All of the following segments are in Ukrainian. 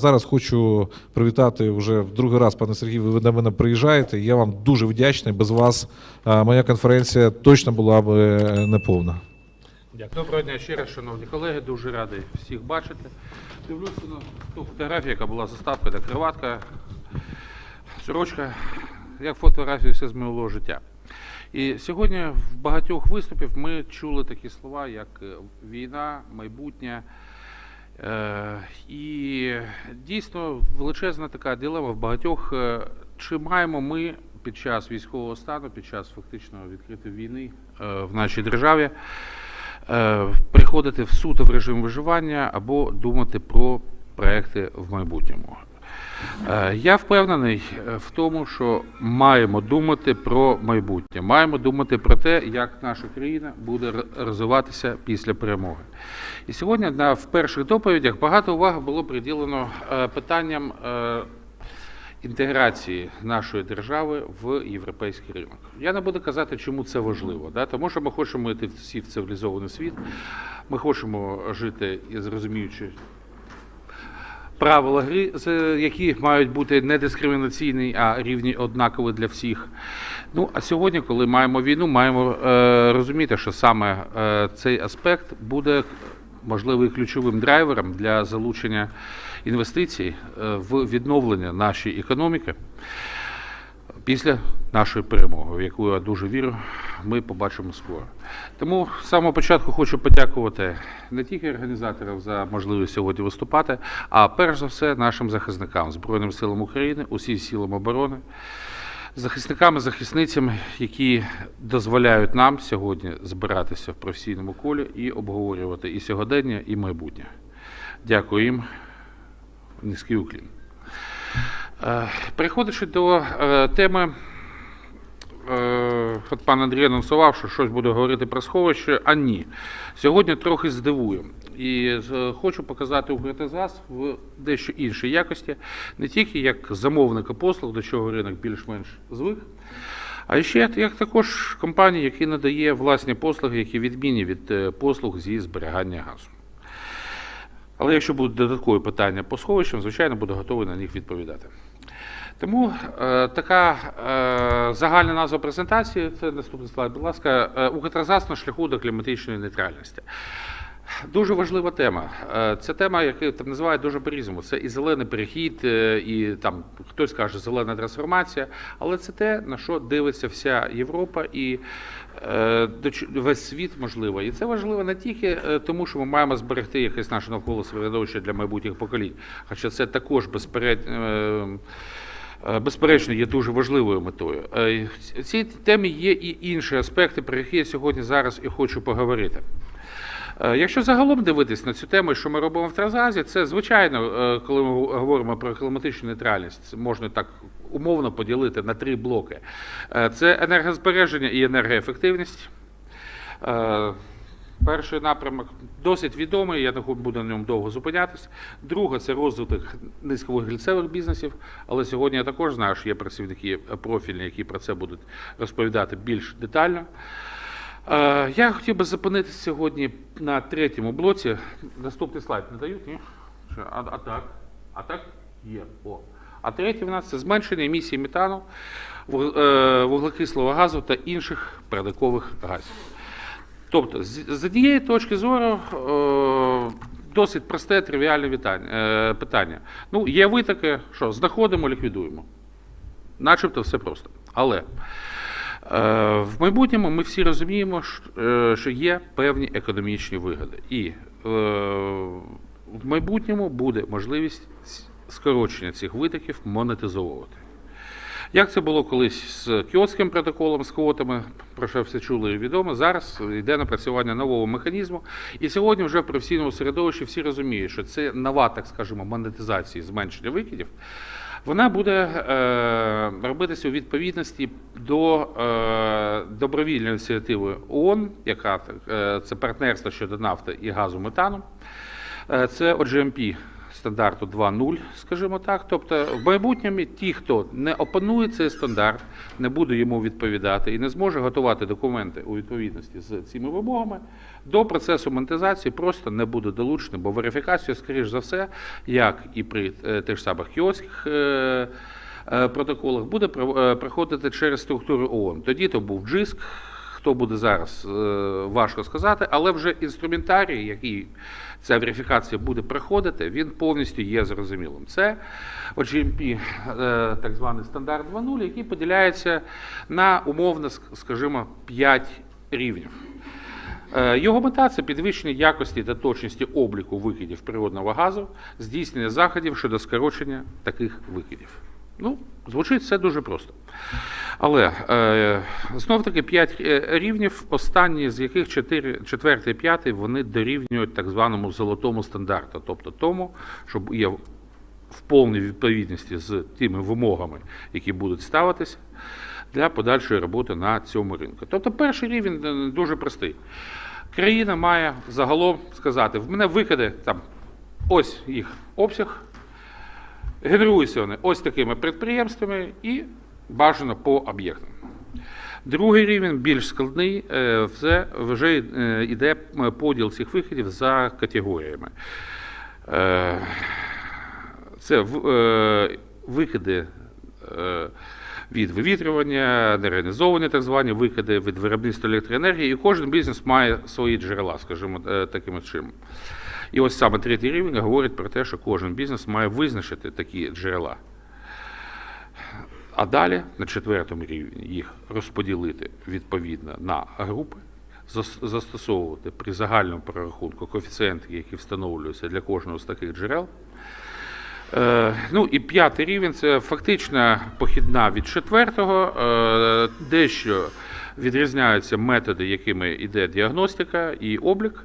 Зараз хочу привітати вже в другий раз, пане Сергій. Ви до мене приїжджаєте. Я вам дуже вдячний. Без вас е, моя конференція точно була б е, неповна. Дякую. Доброго дня ще раз, шановні колеги. Дуже радий всіх бачити. Дивлюся на ту фотографію, яка була заставка, де криватка, сорочка, як фотографію все з минулого життя. І сьогодні в багатьох виступів ми чули такі слова, як е, війна, майбутнє. Е, І дійсно величезна така дилема в багатьох. е, Чи маємо ми під час військового стану, під час фактичного відкритої війни в нашій державі приходити в суто в режим виживання або думати про проекти в майбутньому? Е, Я впевнений е, в тому, що маємо думати про майбутнє, маємо думати про те, як наша країна буде розвиватися після перемоги. І сьогодні на в перших доповідях багато уваги було приділено е, питанням інтеграції нашої держави в європейський ринок. Я не буду казати, чому це важливо, да? тому що ми хочемо йти всі в цивілізований світ, ми хочемо жити і зрозуміючи правила гри, які мають бути не дискримінаційні, а рівні однакові для всіх. Ну а сьогодні, коли маємо війну, маємо е, розуміти, що саме е, цей аспект буде можливо ключовим драйвером для залучення інвестицій е, в відновлення нашої економіки після нашої перемоги, в яку я дуже вірю, ми побачимо скоро. Тому з самого початку хочу подякувати не тільки організаторам за можливість сьогодні виступати, а перш за все нашим захисникам, Збройним силам України, усім силам оборони, захисниками, захисницями, які дозволяють нам сьогодні збиратися в професійному колі і обговорювати і сьогодення, і майбутнє. Дякую їм. Низький уклін. Е, Переходячи до е, теми, е, от пан Андрій анонсував, що щось буде говорити про сховище, а ні. Сьогодні трохи здивую. І хочу показати Укртезгаз в дещо іншій якості, не тільки як замовника послуг, до чого ринок більш-менш звик, а ще як також компанія, яка надає власні послуги, які відмінні від послуг зі зберігання газу. Але якщо будуть додаткові питання по сховищам, звичайно, буду готовий на них відповідати. Тому е, така е, загальна назва презентації, це наступний слайд, будь ласка, е, Укртрансгаз на шляху до кліматичної нейтральності. Дуже важлива тема. Е, Це тема, яку там називають дуже по-різному. Це і зелений перехід, е, і там хтось каже зелена трансформація, але це те, на що дивиться вся Європа і е, весь світ можливо. І це важливо не тільки тому, що ми маємо зберегти якесь наше навколо середовище для майбутніх поколінь, хоча це також безперечно. е, Е, Безперечно, є дуже важливою метою. Е, В цій темі є і інші аспекти, про які я сьогодні зараз і хочу поговорити. Е, Якщо загалом дивитись на цю тему, що ми робимо в Трансгазі, це звичайно, е, коли ми говоримо про кліматичну нейтральність, можна так умовно поділити на три блоки: Е, це енергозбереження і енергоефективність. Перший напрямок досить відомий, я не буду на ньому довго зупинятись. Друге це розвиток низьковуглецевих бізнесів. Але сьогодні я також знаю, що є працівники профільні, які про це будуть розповідати більш детально. Е, Я хотів би зупинитися сьогодні на третьому блоці. Наступний слайд не дають, ні? А, а так? А так? Є. О. А третє в нас це зменшення емісії метану, е, вуглекислого газу та інших парникових газів. Тобто, з, однієї точки зору, е, досить просте, тривіальне е, питання. Ну, є витоки, що знаходимо, ліквідуємо. Начебто все просто. Але е, в майбутньому ми всі розуміємо, що, є певні економічні вигоди. І в майбутньому буде можливість скорочення цих витоків монетизовувати. Як це було колись з Кіотським протоколом, з квотами, про що все чули і відомо, зараз йде напрацювання нового механізму. І сьогодні вже в професійному середовищі всі розуміють, що це нова, так скажемо, монетизація зменшення викидів. Вона буде е, робитися у відповідності до е, добровільної ініціативи ООН, яка е, це партнерство щодо нафти і газу метану. Е, Це OGMP стандарту 2.0, скажімо так. Тобто, в майбутньому ті, хто не опанує цей стандарт, не буде йому відповідати і не зможе готувати документи у відповідності з цими вимогами, до процесу монетизації просто не буде долучений, бо верифікація, скоріш за все, як і при е, тих ж самих кіоських. е, е, Протоколах буде про- проходити через структуру ООН. Тоді то був джиск, хто буде зараз, е, важко сказати, але вже інструментарій, який ця верифікація буде проходити, він повністю є зрозумілим. Це от GMP, е, так званий стандарт 2.0, який поділяється на умовно, скажімо, 5 рівнів. Е, Його мета це підвищення якості та точності обліку викидів природного газу, здійснення заходів щодо скорочення таких викидів. Ну, звучить все дуже просто. Але е, знов таки 5 рівнів, останні з яких 4, 4 5 вони дорівнюють так званому золотому стандарту, тобто тому, що є в повній відповідності з тими вимогами, які будуть ставитися для подальшої роботи на цьому ринку. Тобто перший рівень е, дуже простий. Країна має загалом сказати, в мене викиди там ось їх обсяг, генеруються вони ось такими підприємствами і бажано по об'єктам. Другий рівень більш складний, е, це вже е, йде поділ цих виходів за категоріями. Е, Це в- е, викиди е, від вивітрювання, нереалізовані так звані викиди від виробництва електроенергії, і кожен бізнес має свої джерела, скажімо, е, таким чином. І ось саме третій рівень говорить про те, що кожен бізнес має визначити такі джерела. А далі на четвертому рівні їх розподілити відповідно на групи, застосовувати при загальному прорахунку коефіцієнти, які встановлюються для кожного з таких джерел. Е, Ну і п'ятий рівень це фактично похідна від четвертого, е, дещо відрізняються методи, якими йде діагностика і облік.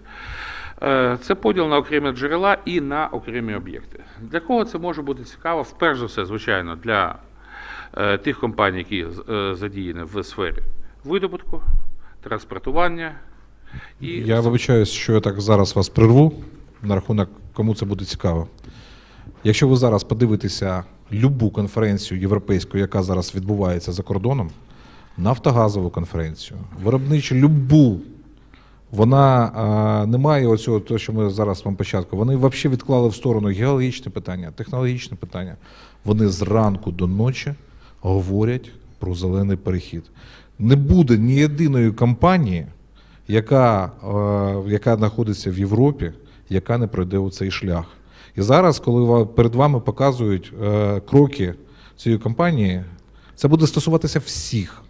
Е, Це поділ на окремі джерела і на окремі об'єкти. Для кого це може бути цікаво? Вперше за все, звичайно, для е, тих компаній, які е, задіяні в сфері видобутку, транспортування і Я вибачаюсь, що я так зараз вас прерву на рахунок, кому це буде цікаво. Якщо ви зараз подивитеся любу конференцію європейську, яка зараз відбувається за кордоном, нафтогазову конференцію, виробничу любу, вона а, не має оцього, того, що ми зараз вам початку. Вони взагалі відклали в сторону геологічне питання, технологічне питання. Вони зранку до ночі говорять про зелений перехід. Не буде ні єдиної компанії, яка, е, яка знаходиться в Європі, яка не пройде у цей шлях. І зараз, коли перед вами показують е, кроки цієї компанії, це буде стосуватися всіх,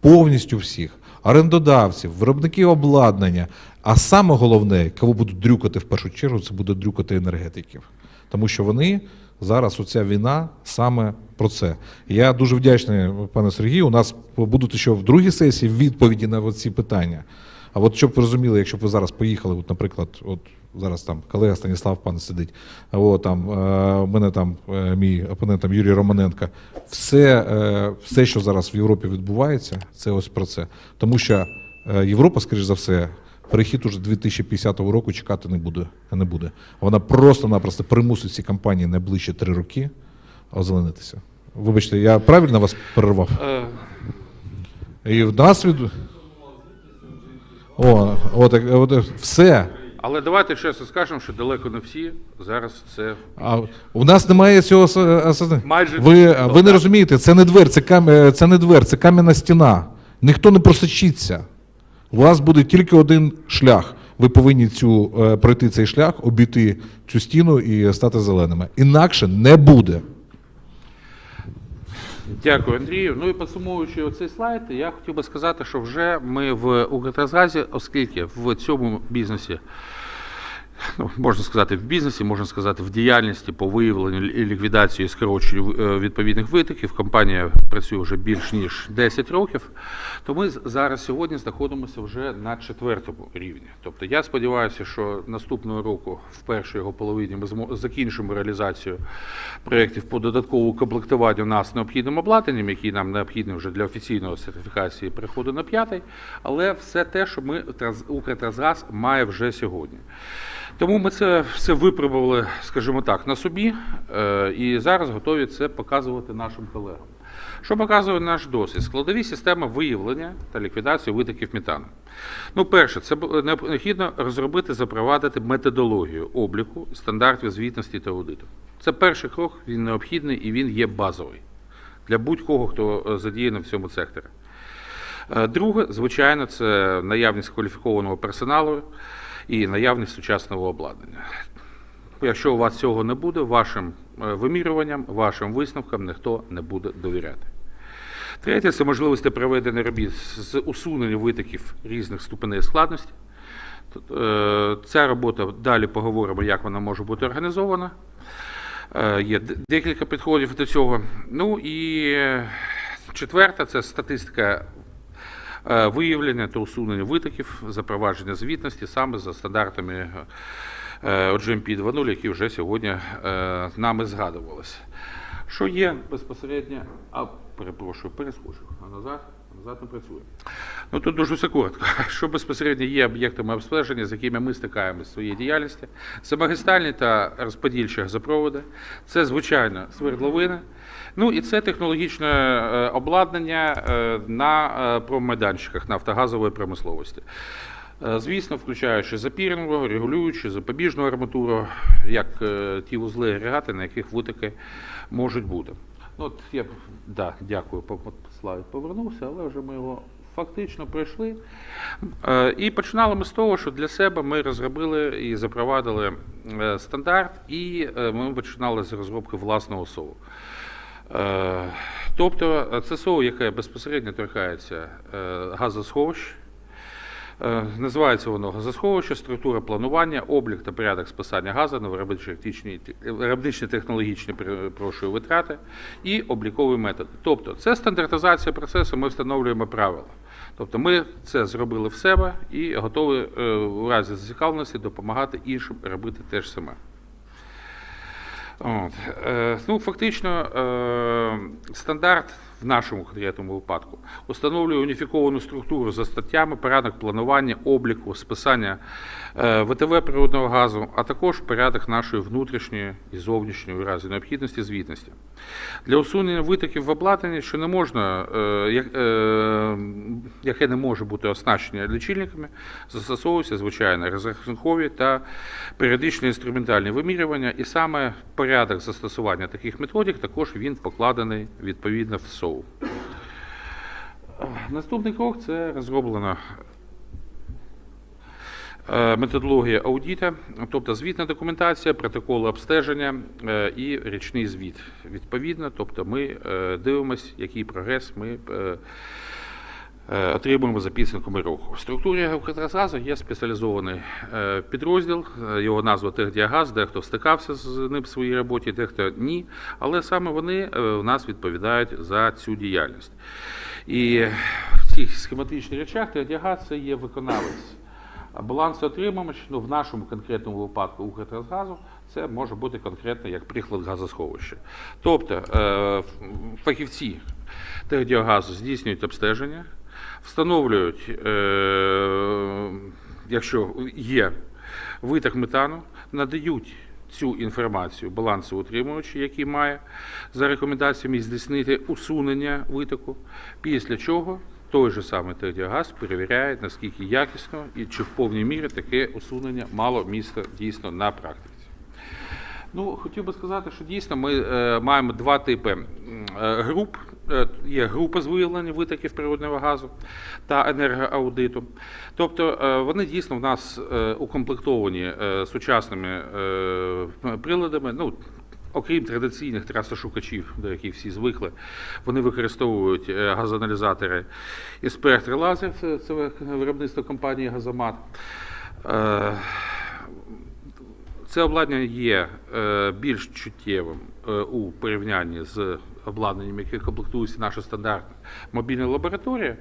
повністю всіх, орендодавців, виробників обладнання. А саме головне, кого будуть дрюкати в першу чергу, це буде дрюкати енергетиків. Тому що вони зараз оця війна саме про це. Я дуже вдячний, пане Сергію. У нас будуть ще в другій сесії відповіді на ці питання. А от щоб ви розуміли, якщо б ви зараз поїхали, от, наприклад, от зараз там колега Станіслав пан сидить, а от там е, у мене там е, мій опонент там Юрій Романенко, все, е, все, що зараз в Європі відбувається, це ось про це. Тому що е, Європа, скоріш за все, перехід уже 2050 року чекати не буде. Не буде. Вона просто-напросто примусить ці компанії найближчі три роки озеленитися. Вибачте, я правильно вас перервав? Е, І в нас від. О, от, от все. Але давайте чесно скажемо, що далеко не всі зараз це А у нас немає цього Майже Ви, ви не розумієте, це не двер, це, кам... це не двер, це кам'яна стіна. Ніхто не просочиться. У вас буде тільки один шлях. Ви повинні цю, е, пройти цей шлях, обійти цю стіну і стати зеленими. Інакше не буде. Дякую, Андрію. Ну і підсумовуючи оцей слайд, я хотів би сказати, що вже ми в Укртрансгазі, оскільки в цьому бізнесі, ну, можна сказати, в бізнесі, можна сказати, в діяльності по виявленню і ліквідації скороченню е, відповідних витоків, компанія працює вже більш ніж 10 років, то ми зараз сьогодні знаходимося вже на четвертому рівні. Тобто я сподіваюся, що наступного року, в першій його половині, ми закінчимо реалізацію проєктів по додатковому комплектуванню нас необхідним обладнанням, які нам необхідні вже для офіційної сертифікації переходу на п'ятий, але все те, що ми Транс- Укртрансгаз має вже сьогодні. Тому ми це все випробували, скажімо так, на собі, е, і зараз готові це показувати нашим колегам. Що показує наш досвід? Складові системи виявлення та ліквідації витоків метану. Ну, перше, це необхідно розробити, запровадити методологію обліку стандартів звітності та аудиту. Це перший крок, він необхідний і він є базовий для будь-кого, хто е, задіяний в цьому секторі. Е, Друге, звичайно, це наявність кваліфікованого персоналу і наявність сучасного обладнання. Якщо у вас цього не буде, вашим е, вимірюванням, вашим висновкам ніхто не буде довіряти. Третє це можливості проведення робіт з усунення витоків різних ступеней складності. Е, Ця робота далі поговоримо, як вона може бути організована. Е, Є декілька підходів до цього. Ну і четверта це статистика виявлення та усунення витоків, запровадження звітності саме за стандартами е, GMP 2.0, які вже сьогодні е, нами згадувалися. Що є безпосередньо, а перепрошую, перескочу назад, назад не працює. Ну тут дуже коротко. Що безпосередньо є об'єктами обстеження, з якими ми стикаємося в своїй діяльності, це магістральні та розподільчі газопроводи, це звичайно свердловини. Ну і це технологічне е, обладнання е, на е, промайданчиках нафтогазової промисловості. Звісно, включаючи запірну, регулюючи запобіжну арматуру, як ті вузли агрегати, на яких витоки можуть бути. Ну, от я да, дякую, по- повернувся, але вже ми його фактично пройшли. Е, І починали ми з того, що для себе ми розробили і запровадили е, стандарт, і е, ми починали з розробки власного СОВу. Е, Тобто це СОВ, яке безпосередньо торкається газосховищ, Називається воно газосховище, структура планування, облік та порядок списання газу на виробничо-технічні виробничо-технологічні перепрошую, витрати і обліковий метод. Тобто це стандартизація процесу, ми встановлюємо правила. Тобто ми це зробили в себе і готові е, у разі зацікавленості допомагати іншим робити те ж саме. От. Е, ну, фактично, е, стандарт в нашому конкретному випадку установлює уніфіковану структуру за статтями, порядок планування, обліку, списання е, ВТВ природного газу, а також порядок нашої внутрішньої і зовнішньої у разі необхідності звітності. Для усунення витоків в обладнанні, що не можна, е, е, яке не може бути оснащення лічильниками, застосовуються звичайно розрахункові та періодичні інструментальні вимірювання, і саме порядок застосування таких методик також він покладений відповідно в СОУ. Наступний крок це розроблена е, методологія аудіта, тобто звітна документація, протоколи обстеження е, і річний звіт. Відповідно, тобто ми е, дивимося, який прогрес ми отримуємо за підсумками року. В структурі Укртрансгазу є спеціалізований е, підрозділ, е, його назва Техдіагаз, дехто стикався з ним в своїй роботі, дехто ні. Але саме вони е, у нас відповідають за цю діяльність. І в цих схематичних речах Техдіагаз це є виконавець. А балансоотримувач, ну в нашому конкретному випадку Укртрансгазу, це може бути конкретно як приклад газосховища. Тобто е, фахівці Техдіагазу здійснюють обстеження, встановлюють, е, якщо є виток метану, надають цю інформацію балансоутримувачу, який має за рекомендаціями здійснити усунення витоку, після чого той же самий Техдіагаз перевіряє, наскільки якісно і чи в повній мірі таке усунення мало місце дійсно на практиці. Ну, хотів би сказати, що дійсно ми е, маємо два типи е, груп. Е, Є група з виявлення витоків природного газу та енергоаудиту. Тобто е, вони дійсно в нас е, укомплектовані сучасними приладами. Ну, Окрім традиційних трасошукачів, до яких всі звикли, вони використовують газоаналізатори і спектр лазер, це, це виробництво компанії Газомат. Це обладнання є більш чуттєвим у порівнянні з обладнанням, яке комплектується наша стандартна мобільна лабораторія,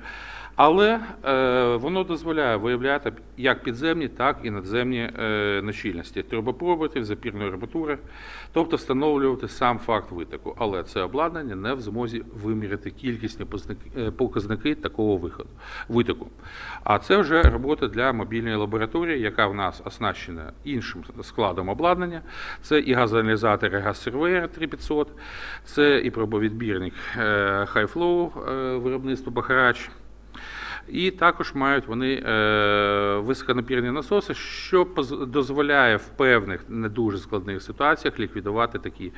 але е, воно дозволяє виявляти як підземні, так і надземні е, нещільності трубопроводів, запірної арматури, тобто встановлювати сам факт витоку. Але це обладнання не в змозі виміряти кількісні е, показники такого виходу витоку. А це вже робота для мобільної лабораторії, яка в нас оснащена іншим складом обладнання. Це і газоаналізатор, і газсервер 3500, це і пробовідбірник е, High Flow е, виробництва Бахарач. І також мають вони е, високонапірні насоси, що дозволяє в певних не дуже складних ситуаціях ліквідувати такі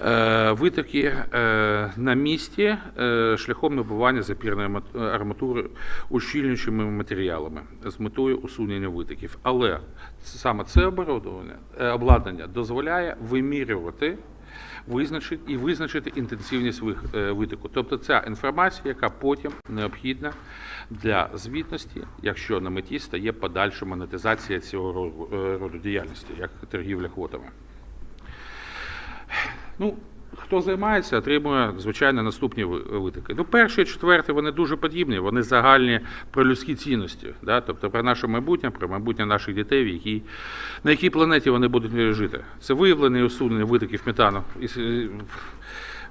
е, витоки е, на місці шляхом набування запірної арматури ущільнюючими матеріалами з метою усунення витоків. Але саме це обладнання дозволяє вимірювати визначити і визначити інтенсивність е, витоку. Тобто ця інформація, яка потім необхідна для звітності, якщо на меті стає подальша монетизація цього е, роду діяльності, як торгівля квотами. Ну, хто займається, отримує, звичайно, наступні витики. Ну, перше, четверте, вони дуже подібні, вони загальні про людські цінності, да? тобто про наше майбутнє, про майбутнє наших дітей, в якій, на якій планеті вони будуть жити. Це виявлені і усунення витоків метану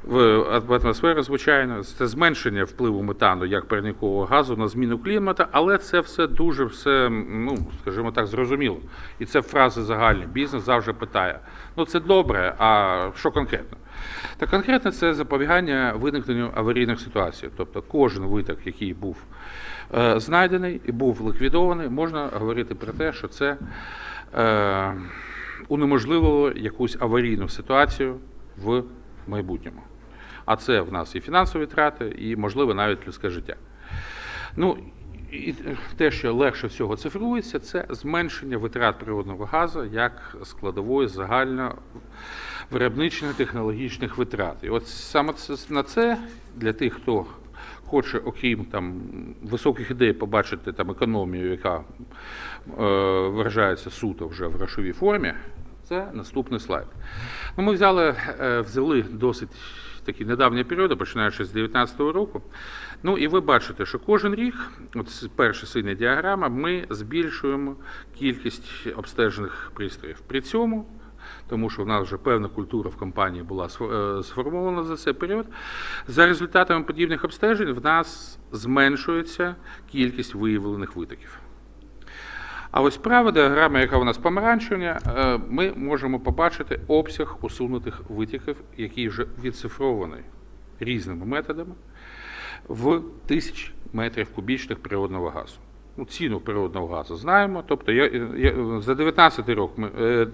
в атмосферу, звичайно, це зменшення впливу метану як парникового газу на зміну клімату, але це все дуже все, ну скажімо так, зрозуміло. І це фрази загальні. Бізнес завжди питає: ну це добре, а що конкретно? Та конкретно це запобігання виникненню аварійних ситуацій. Тобто кожен виток, який був е, знайдений і був ліквідований, можна говорити про те, що це е, унеможливило якусь аварійну ситуацію в майбутньому. А це в нас і фінансові трати, і, можливо, навіть людське життя. Ну, і те, що легше всього цифрується, це зменшення витрат природного газу як складової загально виробничних технологічних витрат. І от саме на це для тих, хто хоче, окрім там високих ідей, побачити там економію, яка е, виражається суто вже в грошовій формі, це наступний слайд. Ну, ми взяли, е, взяли досить такі недавні періоди, починаючи з 2019 року. Ну і ви бачите, що кожен рік, от перша синя діаграма, ми збільшуємо кількість обстежених пристроїв. При цьому, тому що в нас вже певна культура в компанії була е, сформована за цей період, за результатами подібних обстежень в нас зменшується кількість виявлених витоків. А ось права діаграма, яка у нас помаранчевня, е, ми можемо побачити обсяг усунутих витоків, який вже відцифрований різними методами в тисяч метрів кубічних природного газу. Ну, ціну природного газу знаємо. Тобто я, я, за 19 рік, ми, е,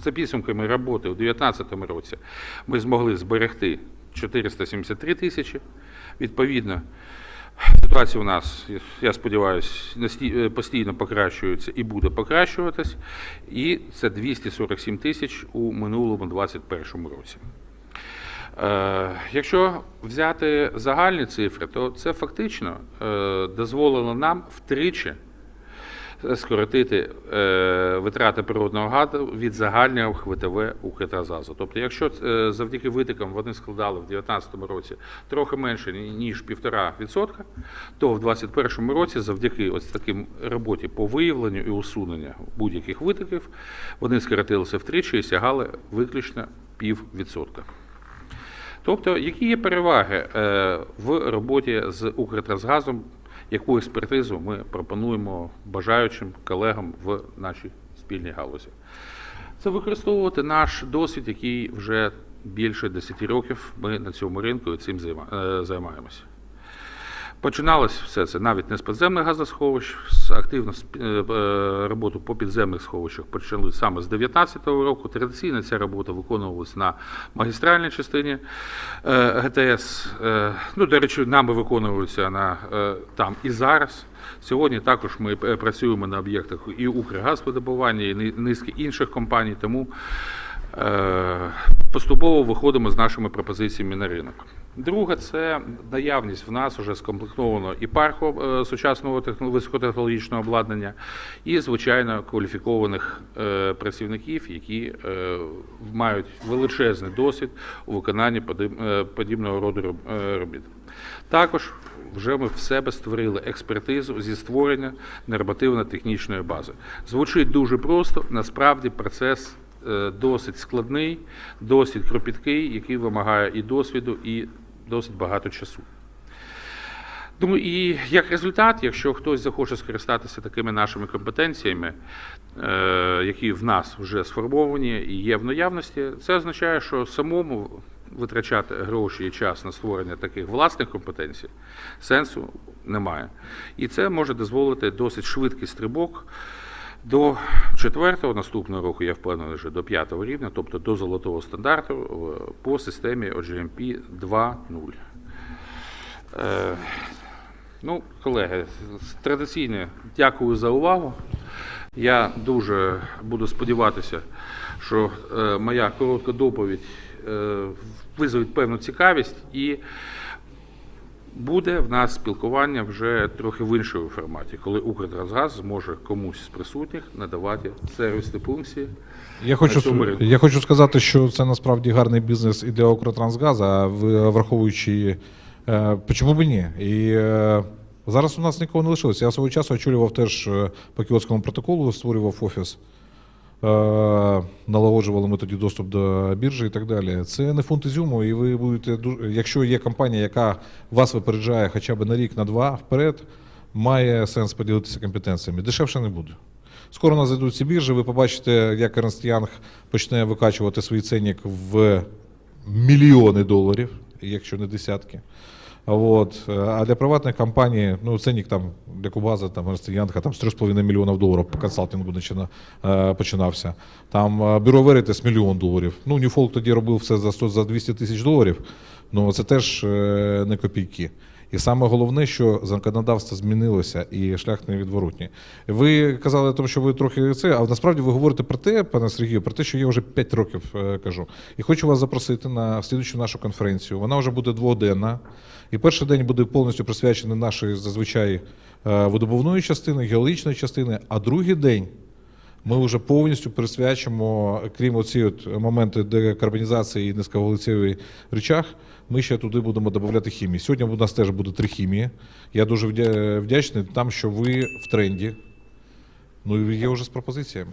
за підсумками роботи у 2019 році ми змогли зберегти 473 тисячі. Відповідно, Ситуація у нас, я сподіваюся, е, постійно покращується і буде покращуватись. І це 247 тисяч у минулому 2021 році. Е, Якщо взяти загальні цифри, то це фактично е, дозволило нам втричі скоротити е, витрати природного газу від загального ВТВ Укртрансгазу. Тобто, якщо е, завдяки витокам вони складали в 2019 році трохи менше ніж 1,5%, то в 2021 році, завдяки ось таким роботі по виявленню і усуненню будь-яких витоків, вони скоротилися втричі і сягали виключно піввідсотка. Тобто, які є переваги е, в роботі з Укртрансгазом, яку експертизу ми пропонуємо бажаючим колегам в нашій спільній галузі? Це використовувати наш досвід, який вже більше 10 років ми на цьому ринку цим е, займаємося. Починалось все це навіть не з підземних газосховищ, сп- е, е, роботу по підземних сховищах почали саме з 2019 року. Традиційно ця робота виконувалась на магістральній частині е, ГТС. Ну, до речі, нами виконується на там і зараз. Сьогодні також ми працюємо на об'єктах і Укргазвидобування, і низки інших компаній, тому поступово виходимо з нашими пропозиціями на ринок. Друге, це наявність в нас вже скомплектовано і парку е, сучасного техно- високотехнологічного обладнання, і звичайно кваліфікованих е, працівників, які е, мають величезний досвід у виконанні подібного роду робіт. Також вже ми в себе створили експертизу зі створення нормативно-технічної бази. Звучить дуже просто, насправді процес досить складний, досить кропіткий, який вимагає і досвіду, і досить багато часу. Ну і як результат, якщо хтось захоче скористатися такими нашими компетенціями, е, які в нас вже сформовані і є в наявності, це означає, що самому витрачати гроші і час на створення таких власних компетенцій сенсу немає. І це може дозволити досить швидкий стрибок до четвертого наступного року, я впевнений, вже до п'ятого рівня, тобто до золотого стандарту е, по системі OGMP 2.0. Е, Ну, колеги, традиційно дякую за увагу. Я дуже буду сподіватися, що е, моя коротка доповідь визовить певну цікавість і буде в нас спілкування вже трохи в іншому форматі, коли Укртрансгаз зможе комусь з присутніх надавати сервісні функції. Я хочу, я хочу сказати, що це насправді гарний бізнес і для Укртрансгазу, а в- враховуючи, е, чому б ні. І е, зараз у нас нікого не лишилося. Я свого часу очолював теж е, по кіотському протоколу, створював офіс. Е, Налагоджували ми тоді доступ до біржі і так далі. Це не фунт ізюму, і ви будете якщо є компанія, яка вас випереджає хоча б на рік, на два вперед, має сенс поділитися компетенціями. Дешевше не буде. Скоро нас зайдуть ці біржі, ви побачите, як Ernst Young почне викачувати свій ценник в мільйони доларів, якщо не десятки. От. А для приватних компаній, ну, ценник там для Кубаза, там Ernst там з 3,5 мільйонів доларів по консалтингу почина- е, починався. Там е, бюро Веритес мільйон доларів. Ну, Ньюфолк тоді робив все за 100, за 200 тисяч доларів, ну це теж е, не копійки. І саме головне, що законодавство змінилося і шлях невідворотній. Ви казали, тому, що ви трохи це, а насправді ви говорите про те, пане Сергію, про те, що я вже 5 років е, кажу. І хочу вас запросити на слідчу нашу конференцію. Вона вже буде дводенна. І перший день буде повністю присвячений нашій зазвичай е, видобувної частини, геологічної частини, а другий день ми вже повністю присвячимо, крім оці моменти декарбонізації і низьковуглецевий речах, ми ще туди будемо додавати хімії. Сьогодні у нас теж буде три хімії. Я дуже вдячний там, що ви в тренді. Ну і є вже з пропозиціями.